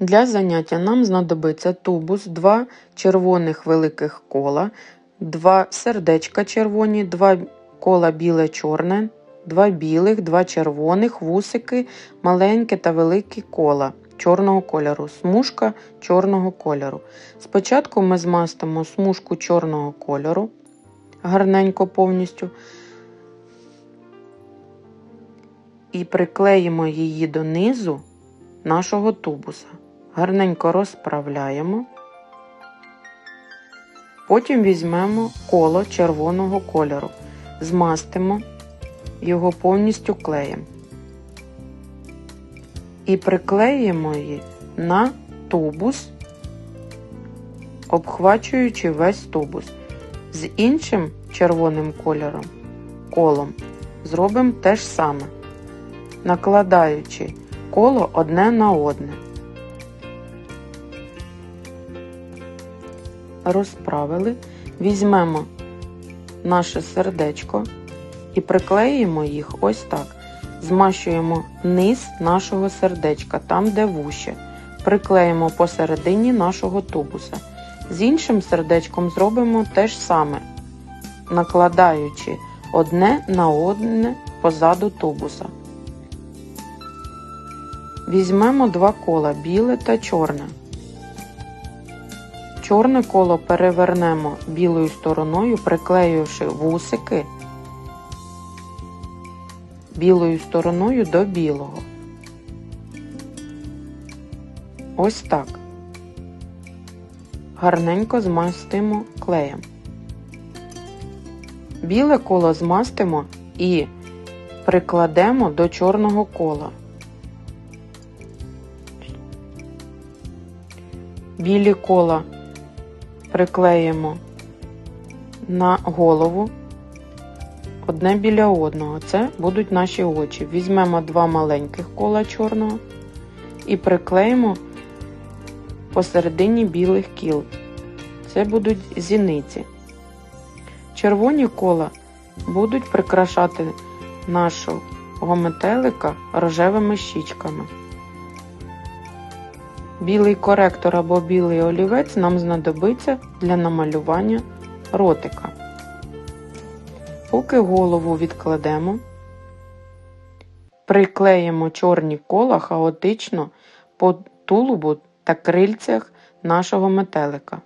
Для заняття нам знадобиться тубус, два червоних великих кола, два сердечка червоні, два кола біле-чорне, два білих, два червоних, вусики, маленьке та великі кола чорного кольору, смужка чорного кольору. Спочатку ми змастимо смужку чорного кольору гарненько повністю і приклеїмо її донизу нашого тубуса. Гарненько розправляємо. Потім візьмемо коло червоного кольору, змастимо його повністю клеєм і приклеїмо її на тубус, обхвачуючи весь тубус. З іншим червоним кольором колом зробимо те ж саме, накладаючи коло одне на одне. Розправили, візьмемо наше сердечко і приклеїмо їх ось так. Змащуємо низ нашого сердечка, там де вуще. Приклеїмо посередині нашого тубуса. З іншим сердечком зробимо те ж саме, накладаючи одне на одне позаду тубуса. Візьмемо два кола біле та чорне. Чорне коло перевернемо білою стороною, приклеївши вусики білою стороною до білого. Ось так. Гарненько змастимо клеєм. Біле коло змастимо і прикладемо до чорного кола. Білі кола приклеїмо на голову одне біля одного. Це будуть наші очі. Візьмемо два маленьких кола чорного і приклеїмо посередині білих кіл. Це будуть зіниці. Червоні кола будуть прикрашати нашого метелика рожевими щічками. Білий коректор або білий олівець нам знадобиться для намалювання ротика. Поки голову відкладемо, приклеїмо чорні кола хаотично по тулубу та крильцях нашого метелика.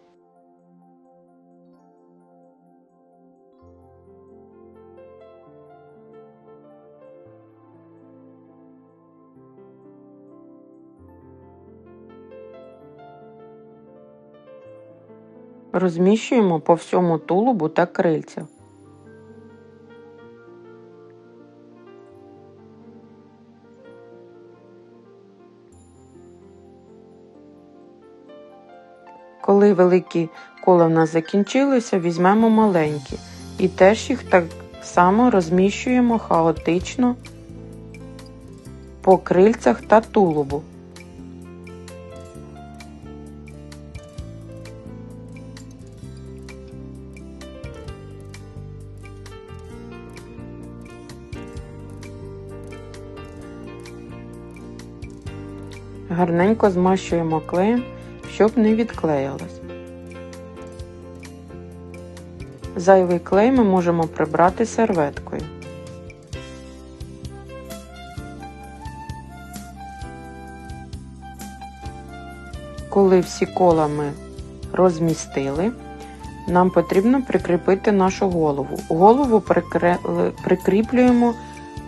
Розміщуємо по всьому тулубу та крильцях. Коли великі кола в нас закінчилися, візьмемо маленькі і теж їх так само розміщуємо хаотично по крильцях та тулубу. Гарненько змащуємо клеєм щоб не відклеїлось. Зайвий клей ми можемо прибрати серветкою. Коли всі кола ми розмістили, нам потрібно прикріпити нашу голову. Голову прикріплюємо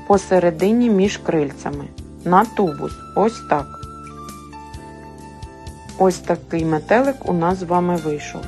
посередині між крильцями на тубус. Ось так. Ось такий метелик у нас з вами вийшов.